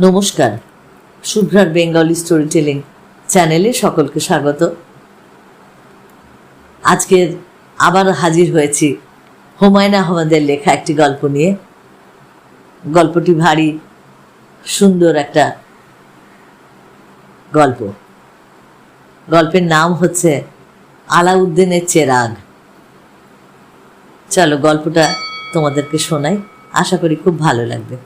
নমস্কার শুভ্রার Bengali story telling চ্যানেলে সকলকে স্বাগত। আজকের আবার হাজির হয়েছি হুমায়ুন আহমেদের লেখা একটি গল্প নিয়ে। গল্পটি ভারী সুন্দর একটা গল্প। গল্পের নাম হচ্ছে আলাউদ্দিনের চেরাগ। চলো গল্পটা তোমাদেরকে শোনাই, আশা করি খুব ভালো লাগবে।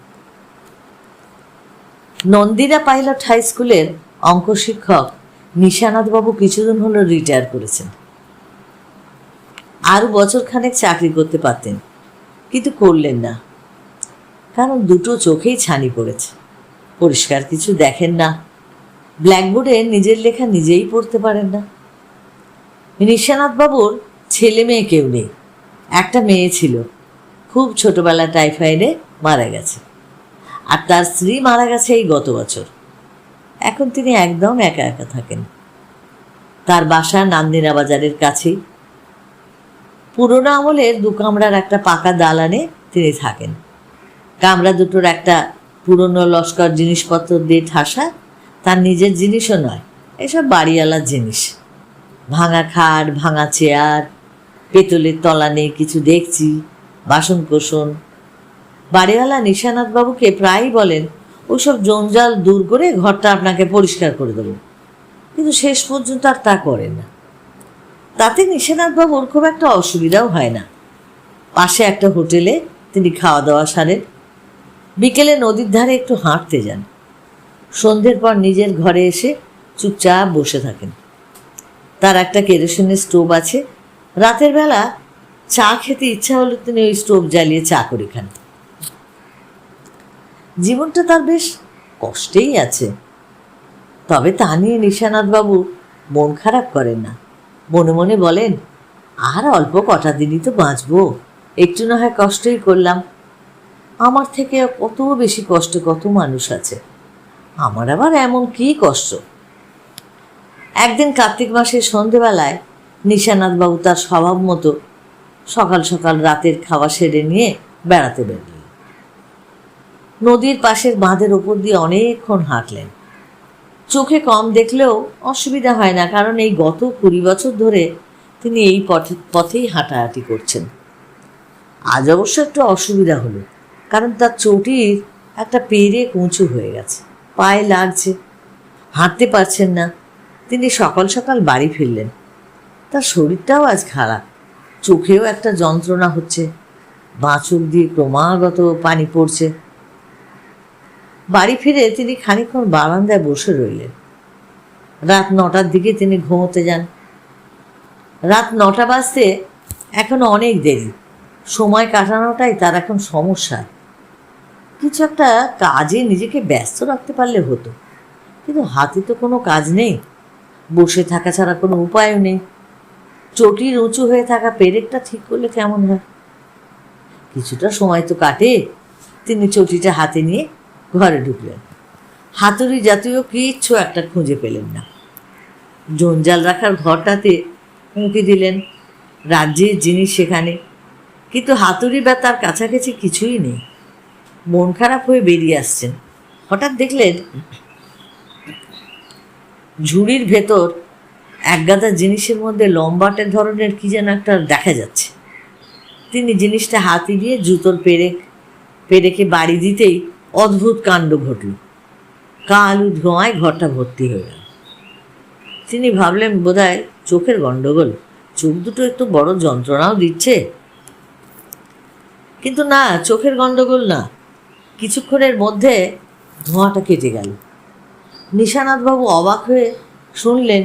নন্দিরা পাইলট হাই স্কুলের অঙ্ক শিক্ষক নিশানাথবাবু কিছুদিন হলো রিটায়ার করেছেন। আরও বছর খানেক চাকরি করতে পারতেন, কিন্তু করলেন না। কারণ দুটো চোখেই ছানি পড়েছে, পরিষ্কার কিছু দেখেন না। ব্ল্যাকবোর্ডে নিজের লেখা নিজেই পড়তে পারেন না। নিশানাথবাবুর ছেলে মেয়ে কেউ নেই, একটা মেয়ে ছিল, খুব ছোটবেলা টাইফয়েডে মারা গেছে। আর তার স্ত্রী মারা গেছে এই গত বছর। এখন তিনি একদম একা একা থাকেন। তার বাসা নান্দিনা বাজারের কাছেই। পুরোনো আমলের দু কামরার একটা পাকা দালানে তিনি থাকেন। কামরা দুটোর একটা পুরনো লস্কর জিনিসপত্র দিয়ে ঠাসা, তার নিজের জিনিসও নয়, এসব বাড়িওয়ালার জিনিস। ভাঙা খাট, ভাঙা চেয়ার, পেতলের তলা নেই, কিছু দেখছি বাসন কোসন বাড়িওয়ালা নিশানাথবাবুকে প্রায়ই বলেন ওইসব জঞ্জাল দূর করে ঘরটা আপনাকে পরিষ্কার করে দেবো। কিন্তু শেষ পর্যন্ত আর তা করেন না। তাতে নিশানাথবাবুর খুব একটা অসুবিধাও হয় না। পাশে একটা হোটেলে তিনি খাওয়া দাওয়া সারেন। বিকেলে নদীর ধারে একটু হাঁটতে যান। সন্ধ্যের পর নিজের ঘরে এসে চুপচাপ বসে থাকেন। তার একটা কেরোসিনের স্টোভ আছে। রাতের বেলা চা খেতে ইচ্ছা হলে তিনি ওই স্টোভ জ্বালিয়ে চা করে খান। জীবনটা তার বেশ কষ্টেই আছে। তবে তা নিয়ে নিশানাথবাবু মন খারাপ করেন না। মনে মনে বলেন, আর অল্প কটা দিনই তো বাঁচবো। একটু না হয় কষ্টই করলাম। আমার থেকে কত বেশি কষ্ট কত মানুষ আছে। আমার আবার এমন কী কষ্ট? একদিন কার্তিক মাসের সন্ধেবেলায় নিশানাথবাবু তার স্বভাব মতো সকাল সকাল রাতের খাওয়া সেরে নিয়ে বেড়াতে বেরলেন। নদীর পাশের বাঁধের ওপর দিয়ে অনেকক্ষণ হাঁটলেন। চোখে কম দেখলেও অসুবিধা হয় না, কারণ এই গত কুড়ি বছর ধরে তিনি এই পথে, পথেই হাঁটাহাঁটি করছেন। আজ অবশ্য একটু অসুবিধা হলো, কারণ তার চটির একটা পেরে উঁচু হয়ে গেছে, পায়ে লাগছে। হাঁটতে পারছেন না, তিনি সকাল সকাল বাড়ি ফিরলেন। তার শরীরটাও আজ খারাপ, চোখেও একটা যন্ত্রণা হচ্ছে বাঁ চোখ দিয়ে ক্রমাগত পানি পড়ছে। বাড়ি ফিরে তিনি খানিকক্ষণ বারান্দায় বসে রইলেন। রাত নটার দিকে তিনি ঘুমোতে যান। রাত নটা বাজতে এখন অনেক দেরি। সময় কাটানোটাই তার এখন সমস্যা। কিছু একটা কাজে নিজেকে ব্যস্ত রাখতে পারলে হতো। কিন্তু হাতে তো কোনো কাজ নেই। বসে থাকা ছাড়া কোনো উপায়ও নেই। চটির উঁচু হয়ে থাকা পেরেকটা ঠিক করলে কেমন হয়? কিছুটা সময় তো কাটে। তিনি চটিটা হাতে নিয়ে ঘরে ঢুকলেন। হাতুড়ি জাতীয় কিচ্ছু একটা খুঁজে পেলেন না। জঞ্জাল রাখার ঘরটাতে উঁকি দিলেন, রাজ্যের জিনিস সেখানে। কিন্তু হাতুড়ি বা তার কাছাকাছি কিছুই নেই। মন খারাপ হয়ে বেরিয়ে আসছেন। হঠাৎ দেখলেন ঝুড়ির ভেতর একগাদা জিনিসের মধ্যে লম্বাটে ধরনের কি যেন একটা দেখা যাচ্ছে। তিনি জিনিসটা হাতি দিয়ে জুতোর পেরেক পেরেকে বাড়ি দিতেই অদ্ভুত কাণ্ড ঘটল। কালু ধোঁয়ায় ঘরটা ভর্তি হয়ে গেল। তিনি ভাবলেন, বোধহয় চোখের গণ্ডগোল। চোখ দুটো একটু বড় যন্ত্রণাও দিচ্ছে। কিন্তু না, চোখের গণ্ডগোল না। কিছুক্ষণের মধ্যে ধোঁয়াটা কেটে গেল। নিশানাথবাবু অবাক হয়ে শুনলেন,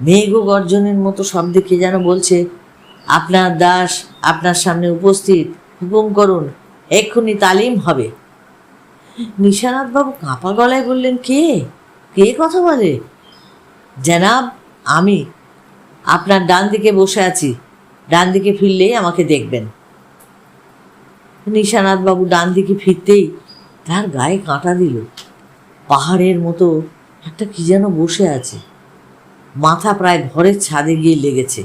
মেঘ গর্জনের মতো শব্দে কে যেন বলছে, আপনার দাস আপনার সামনে উপস্থিত। হুকুম করুন, এক্ষুনি তালিম হবে। নিশানাথবাবু কাঁপা গলায় বললেন, কে? কে কথা বলে? জনাব, আমি। আপনার ডান দিকে বসে আছি। ডান দিকে ফিরলেই আমাকে দেখবেন। নিশানাথবাবু ডান দিকে ফিরতেই তার গায়ে কাঁটা দিল। পাহাড়ের মতো একটা কি যেন বসে আছে। মাথা প্রায় ঘরের ছাদে গিয়ে লেগেছে।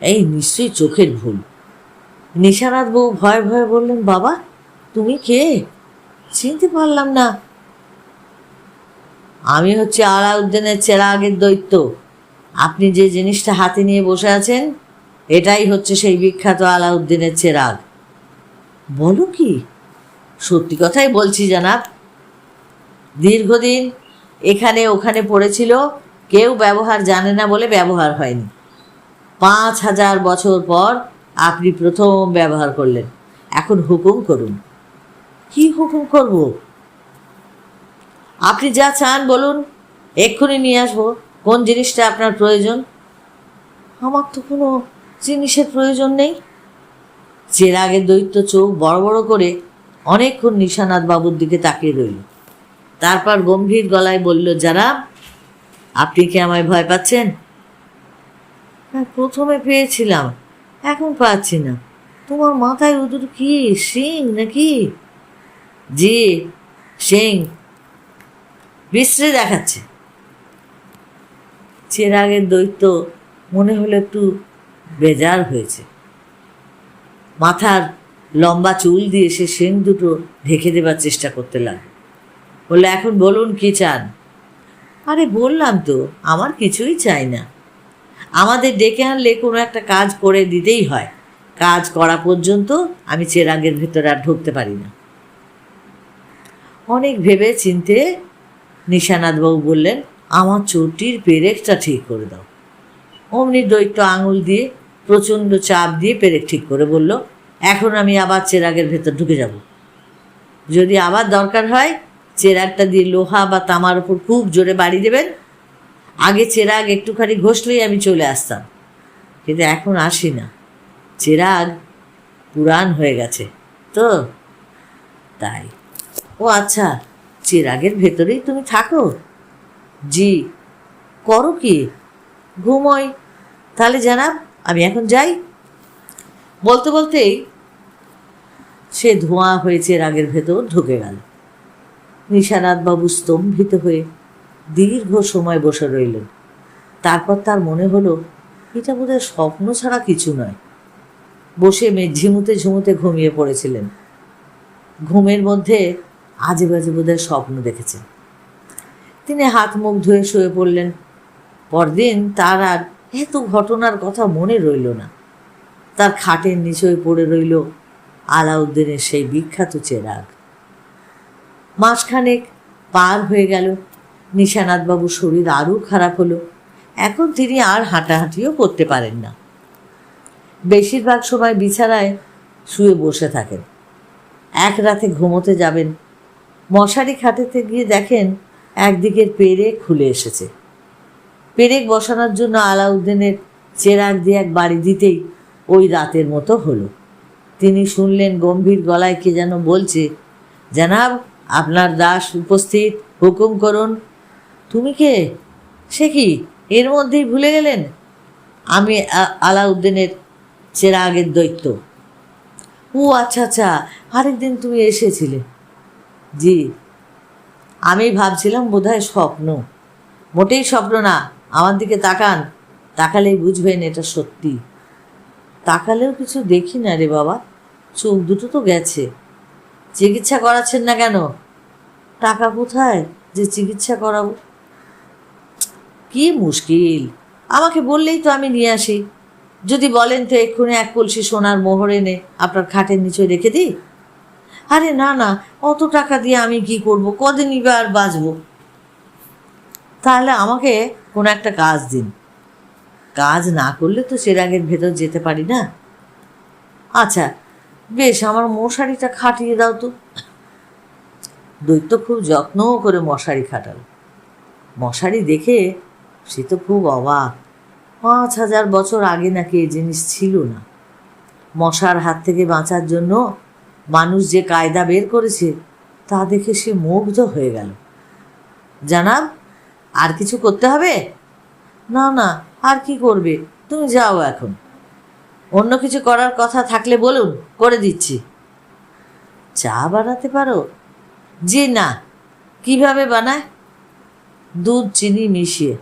এই নিশ্চয়ই চোখের ভুল। নিশানাথ বউ ভয়ে ভয়ে বললেন, বাবা, তুমি কে? চিনতে পারলাম না। আমি হচ্ছে আলাউদ্দিনের চেরা আগের দৈত্য। আপনি যে জিনিসটা হাতে নিয়ে বসে আছেন, এটাই হচ্ছে সেই বিখ্যাত আলাউদ্দিনের চেরাগ। বলো কি? সত্যি কথাই বলছি, জানাব। দীর্ঘদিন এখানে ওখানে পড়েছিল, কেউ ব্যবহার জানে না বলে ব্যবহার হয়নি। পাঁচ হাজার বছর পর আপনি প্রথম ব্যবহার করলেন। এখন হুকুম করুন। কি হুকুম করব? আপনি যা চান বলুন, এক্ষুনি নিয়ে আসব। কোন জিনিসটা আপনার প্রয়োজন? আমার তো কোনো জিনিসের প্রয়োজন নেই। চেরাগের দৈত্য চোখ বড় বড় করে অনেকক্ষণ নিশানাথ বাবুর দিকে তাকিয়ে রইল। তারপর গম্ভীর গলায় বলল যারা আপনি কি আমায় ভয় পাচ্ছেন? হ্যাঁ প্রথমে পেয়েছিলাম, এখন পাচ্ছি না। তোমার মাথায় ওদের কি সিং নাকি? জি সিং বিশ্রে দেখাচ্ছে। চেরাগের দৈত্য মনে হলো একটু বেজার হয়েছে। মাথার লম্বা চুল দিয়ে সে শিং দুটো ঢেকে দেবার চেষ্টা করতে লাগল। বলল, এখন বলুন কি চান? আরে, বললাম তো, আমার কিছুই চাই না। আমাদের ডেকে আনলে কোনো একটা কাজ করে দিতেই হয়। কাজ করা পর্যন্ত আমি চেরাগের ভেতরে আর ঢুকতে পারি না। অনেক ভেবে চিনতে নিশানাথবাবু বললেন, আমার চোরটির পেরেকটা ঠিক করে দাও। অমনি দৈত্য আঙুল দিয়ে প্রচণ্ড চাপ দিয়ে পেরেক ঠিক করে বলল, এখন আমি আবার চেরাগের ভেতর ঢুকে যাব। যদি আবার দরকার হয়, চেরাগটা দিয়ে লোহা বা তামার উপর খুব জোরে বাড়ি দেবেন। আগে চেরাগ একটুখানি ঘষলেই আমি চলে আসতাম। কিন্তু এখন আসি না। চেরাগ পুরাণ হয়ে গেছে। তো, তাই। ও আচ্ছা চেরাগের ভেতরেই তুমি থাকো। জি, করো কি? ঘুমোই। তাহলে জানাব, আমি এখন যাই। বলতে বলতেই সে ধোঁয়া হয়ে চেরাগের ভেতর ঢুকে গেল। নিশানাথবাবু স্তম্ভিত হয়ে দীর্ঘ সময় বসে রইলেন। তারপর তার মনে হলো, এটা বোধহয় স্বপ্ন ছাড়া কিছু নয়। বসে মে ঝিমুতে ঝুমুতে ঘুমিয়ে পড়েছিলেন। ঘুমের মধ্যে আজে বাজে বোধহয় স্বপ্ন দেখেছেন। তিনি হাত মুখ ধুয়ে শুয়ে পড়লেন। পরদিন তার আর এত ঘটনার কথা মনে রইল না। তার খাটের নিচয় পড়ে রইল আলাউদ্দিনের সেই বিখ্যাত চেরাগ। মাসখানেক পার হয়ে গেল। নিশানাথবাবুর শরীর আরও খারাপ হলো। এখন তিনি আর হাঁটাহাঁটিও করতে পারেন না। বেশিরভাগ সময় বিছানায় শুয়ে বসে থাকেন। এক রাতে ঘুমোতে যাবেন মশারি খাটেতে গিয়ে দেখেন একদিকের পেরেক খুলে এসেছে। পেরেক বসানোর জন্য আলাউদ্দিনের চেরাগ দিয়ে এক বাড়ি দিতেই ওই রাতের মতো হলো। তিনি শুনলেন গম্ভীর গলায় কে যেন বলছে, জানাব, আপনার দাস উপস্থিত, হুকুম করুন। তুমি কে? সে কি? এর মধ্যেই ভুলে গেলেন? আমি আলাউদ্দিনের চেরাগের দৈত্য। ও আচ্ছা আচ্ছা আরেকদিন তুমি এসেছিলে। জি। আমি ভাবছিলাম বোধহয় স্বপ্ন। মোটেই স্বপ্ন না, আমার দিকে তাকান। তাকালেই বুঝবেন এটা সত্যি। তাকালেও কিছু দেখি না রে বাবা। চোখ দুটো তো গেছে। চিকিৎসা করাচ্ছেন না কেন? টাকা কোথায় যে চিকিৎসা করাবো? কি মুশকিল। আমাকে বললেই তো আমি নিয়ে আসি। যদি বলেন তো এক্ষুনি এক কলসি সোনার মোহর এনে আপনার খাটের নিচে রেখে দিই। আরে না না, অত টাকা দিয়ে আমি কি করব? কদিনই বা আর বাঁচবো? তাহলে আমাকে কোনো একটা কাজ দিন। কাজ না করলে তো চেরাগের ভেতর যেতে পারি না। আচ্ছা বেশ, আমার মশারিটা খাটিয়ে দাও তো। দৈত্য খুব যত্ন করে মশারি খাটাল। মশারি দেখে সে তো খুব অবাক। পাঁচ হাজার বছর আগে নাকি এই জিনিস ছিল না। মশার হাত থেকে বাঁচার জন্য মানুষ যে কায়দা বের করেছে, তা দেখে সে মুগ্ধ হয়ে গেল। জানাব, আর কিছু করতে হবে? না না, আর কি করবে? তুমি যাও এখন। অন্য কিছু করার কথা থাকলে বলুন, করে দিচ্ছি। চা বানাতে পারো? জি, না। কীভাবে বানায়? দুধ, চিনি মিশিয়ে।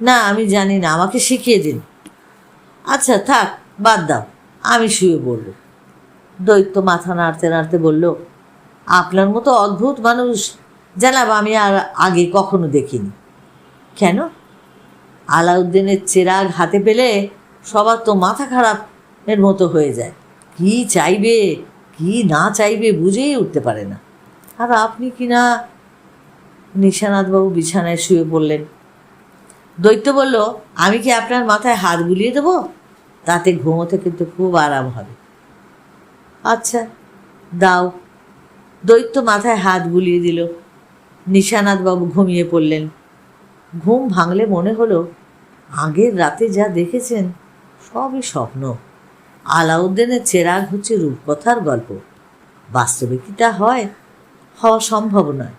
না, আমি জানি না, আমাকে শিখিয়ে দিন। আচ্ছা থাক, বাদ দাও, আমি শুয়ে পড়ব। দৈত্য মাথা নাড়তে নাড়তে বলল, আপনার মতো অদ্ভুত মানুষ জানাব আমি আর আগে কখনো দেখিনি। কেন? আলাউদ্দিনের চেরাগ হাতে পেলে সবার তো মাথা খারাপ এর মতো হয়ে যায়। কি চাইবে, কি না চাইবে বুঝেই উঠতে পারে না। আর আপনি কি না? নিশানাথবাবু বিছানায় শুয়ে পড়লেন। দৈত্য বলল, আমি কি আপনার মাথায় হাত বুলিয়ে দেবো? তাতে ঘুমোতে কিন্তু খুব আরাম হবে। আচ্ছা দাও। দৈত্য মাথায় হাত বুলিয়ে দিল। নিশানাথবাবু ঘুমিয়ে পড়লেন। ঘুম ভাঙলে মনে হলো, আগের রাতে যা দেখেছেন, সবই স্বপ্ন। আলাউদ্দিনের চেরাগ হচ্ছে রূপকথার গল্প। বাস্তবে কি তা হয়, হওয়া সম্ভব নয়।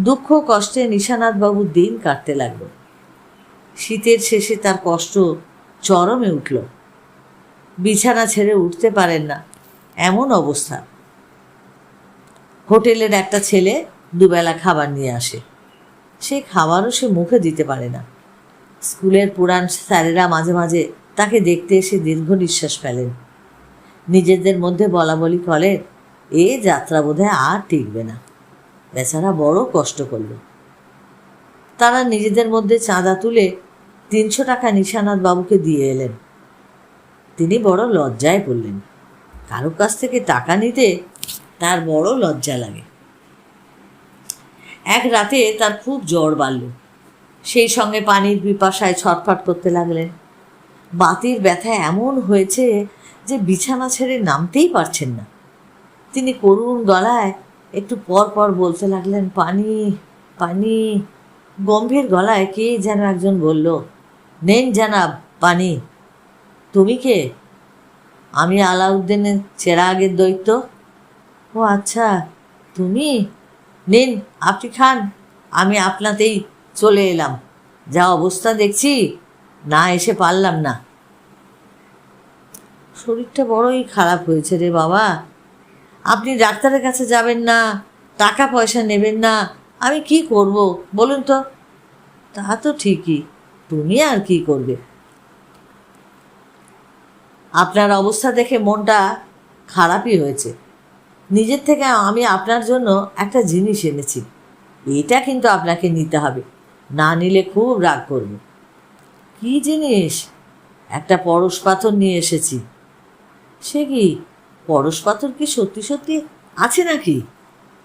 দুঃখ কষ্টে নিশানাথবাবুর দিন কাটতে লাগল। শীতের শেষে তার কষ্ট চরমে উঠল। বিছানা ছেড়ে উঠতে পারেন না। এমন অবস্থা। হোটেলের একটা ছেলে দুবেলা খাবার নিয়ে আসে। সে খাবারও সে মুখে দিতে পারে না। স্কুলের পুরাণ স্যারেরা মাঝে মাঝে তাকে দেখতে এসে দীর্ঘ নিঃশ্বাস ফেলেন। নিজেদের মধ্যে বলা বলি করেন এ যাত্রা বোধহয় আর টিকবে না। বেচারা বড় কষ্ট করল। তারা নিজেদের মধ্যে চাঁদা তুলে তিনশো টাকা নিশানাথ বাবুকে দিয়ে এলেন। তিনি বড় লজ্জায় পড়লেন কারও কাছ থেকে টাকা নিতে তার বড় লজ্জা লাগে। এক রাতে তার খুব জ্বর বাড়ল। সেই সঙ্গে পানির পিপাসায় ছটফট করতে লাগলেন। বাতির ব্যথা এমন হয়েছে যে বিছানা ছেড়ে নামতেই পারছেন না। তিনি করুণ গলায় একটু পর পর বলতে লাগলেন, পানি পানি। গম্ভীর গলায় কে যেন একজন বলল, নেন জানাব, পানি। তুমি কে? আমি আলাউদ্দিনের চেরাগের দৈত্য। ও আচ্ছা তুমি? নিন, আপনি খান। আমি আপনাতেই চলে এলাম। যা অবস্থা দেখছি, না এসে পারলাম না। শরীরটা বড়ই খারাপ হয়েছে রে বাবা। আপনি ডাক্তারের কাছে যাবেন না টাকা পয়সা নেবেন না। আমি কি করব, বলুন তো? তা তো ঠিকই। তুমি আর কি করবে? আপনার অবস্থা দেখে মনটা খারাপই হয়েছে। নিজের থেকে আমি আপনার জন্য একটা জিনিস এনেছি। এটা কিন্তু আপনাকে নিতে হবে। না নিলে খুব রাগ করব। কি জিনিস? একটা পরশ পাথর নিয়ে এসেছি। সে কি পরশ পাথর কি সত্যি সত্যি আছে নাকি?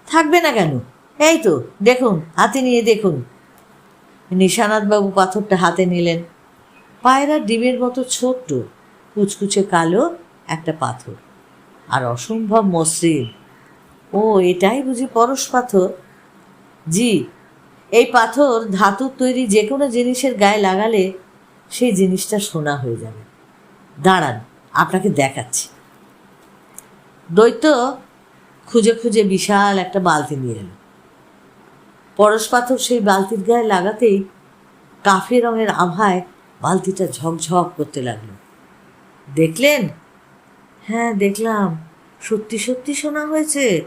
থাকবে না কেন? এই তো, দেখুন, হাতে নিয়ে দেখুন। নিশানাথবাবু পাথরটা হাতে নিলেন। পায়রার ডিমের মতো ছোট্ট। কুচকুচে কালো একটা পাথর। আর অসম্ভব মসৃণ। ও, এটাই বুঝি পরশ পাথর? জি, এই পাথর ধাতুর তৈরি যে কোনো জিনিসের গায়ে লাগালে সেই জিনিসটা সোনা হয়ে যাবে। দাঁড়ান, আপনাকে দেখাচ্ছি। দৈত্য খুঁজে খুঁজে বিশাল একটা বালতি নিয়ে এলো। পরশ পাথর সেই বালতির গায়ে লাগাতেই কাফে রঙের আভায় বালতিটা ঝকঝক করতে লাগল। দেখলেন? হ্যাঁ দেখলাম। সত্যি সত্যি শোনা হয়েছে।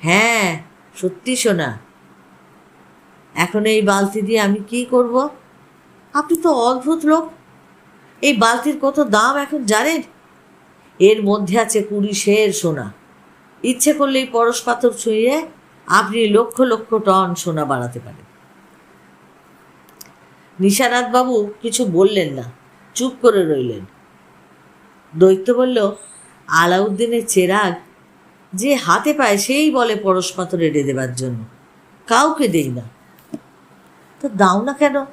হ্যাঁ সত্যি শোনা। এখন এই বালতি দিয়ে আমি কি করব? আপনি তো অদ্ভুত লোক। এই বালতির কত দাম এখন জানেন? এর মধ্যে আছে কুড়ি শের সোনা। ইচ্ছে করলেই পরশ পাথর ছুঁয়ে আপনি লক্ষ লক্ষ টন সোনা বাড়াতে পারেন। নিশানাথবাবু কিছু বললেন না, চুপ করে রইলেন। দৈত্য বলল, আলাউদ্দিনের চেরাগ যে হাতে পায় সেই বলে পরশ পাথর এড়ে দেবার জন্য। কাউকে দেই না। তো দাও না কেন?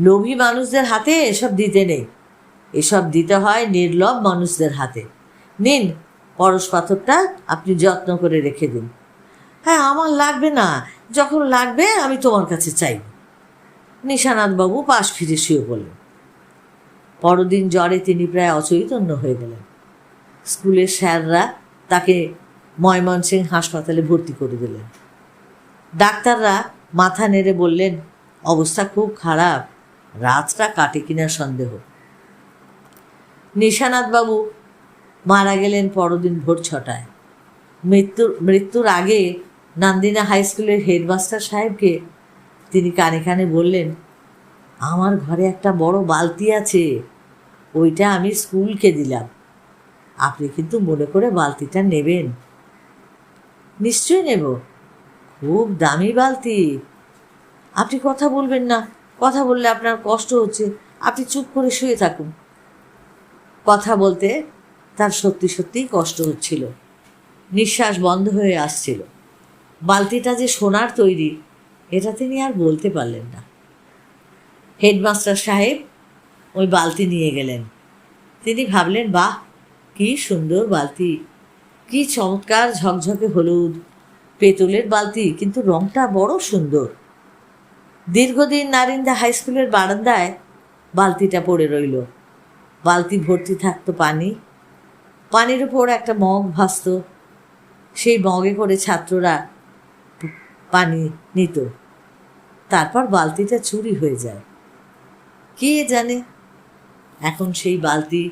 লোভী মানুষদের হাতে এসব দিতে নেই। এসব দিতে হয় নির্লভ মানুষদের হাতে। নিন, পরশ পাথরটা আপনি যত্ন করে রেখে দিন। হ্যাঁ আমার লাগবে না। যখন লাগবে আমি তোমার কাছে চাইব। নিশানাথবাবু পাশ ফিরে শুয়ে পড়লেন। পরদিন জ্বরে তিনি প্রায় অচৈতন্য হয়ে গেলেন। স্কুলের স্যাররা তাকে ময়মনসিংহ হাসপাতালে ভর্তি করে দিলেন। ডাক্তাররা মাথা নেড়ে বললেন, অবস্থা খুব খারাপ, রাতটা কাটে কিনা সন্দেহ। নিশানাথবাবু মারা গেলেন পরদিন ভোর ছটায়। মৃত্যুর মৃত্যুর আগে নান্দিনা হাই স্কুলের হেডমাস্টার সাহেবকে তিনি কানে কানে বললেন আমার ঘরে একটা বড় বালতি আছে। ওইটা আমি স্কুলকে দিলাম। আপনি কিন্তু মনে করে বালতিটা নেবেন। নিশ্চয়ই নেব। খুব দামি বালতি। আপনি কথা বলবেন না। কথা বললে আপনার কষ্ট হচ্ছে। আপনি চুপ করে শুয়ে থাকুন। কথা বলতে তার সত্যি সত্যিই কষ্ট হচ্ছিল। নিঃশ্বাস বন্ধ হয়ে আসছিল। বালতিটা যে সোনার তৈরি, এটা তিনি আর বলতে পারলেন না। হেডমাস্টার সাহেব ওই বালতি নিয়ে গেলেন। তিনি ভাবলেন, বাহ, কি সুন্দর বালতি। কি চমৎকার ঝকঝকে হলুদ, পেতলের বালতি, কিন্তু রংটা বড় সুন্দর। দীর্ঘদিন নারিন্দা হাই স্কুলের বারান্দায় বালতিটা পড়ে রইল। বালতি ভর্তি থাকতো পানি। পানির উপর একটা মগ ভাসত। সেই মগে করে ছাত্ররা পানি নিত। তারপর বালতিটা চুরি হয়ে যায়। কে জানে? এখন সেই বালতি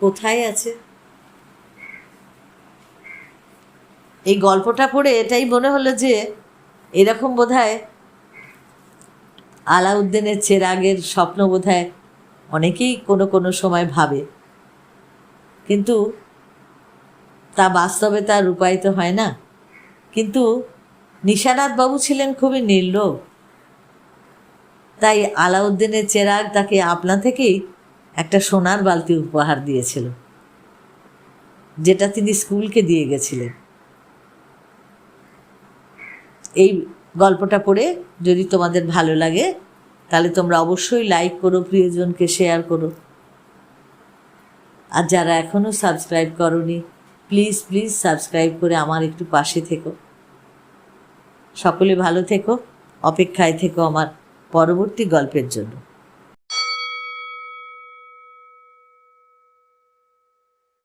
কোথায় আছে? এই গল্পটা পড়ে এটাই মনে হলো যে এরকম বোধহয় আলাউদ্দিনের চেরাগের স্বপ্ন বোধহয় অনেকেই কোনো কোনো সময় ভাবে। কিন্তু তা বাস্তবে তা রূপায়িত হয় না। কিন্তু নিশানাথ বাবু ছিলেন খুবই নির্লোভ। তাই আলাউদ্দিনের চেরাগ তাকে আপনা থেকেই একটা সোনার বালতি উপহার দিয়েছিল, যেটা তিনি স্কুলকে দিয়ে গেছিলেন। এই গল্পটা পড়ে যদি তোমাদের ভালো লাগে, তাহলে তোমরা অবশ্যই লাইক করো, প্রিয়জনকে শেয়ার করো। আর যারা এখনও সাবস্ক্রাইব করনি প্লিজ প্লিজ সাবস্ক্রাইব করে আমার একটু পাশে থেকো। সকলে ভালো থেকো, অপেক্ষায় থেকো আমার। পরবর্তী গল্পের জন্য।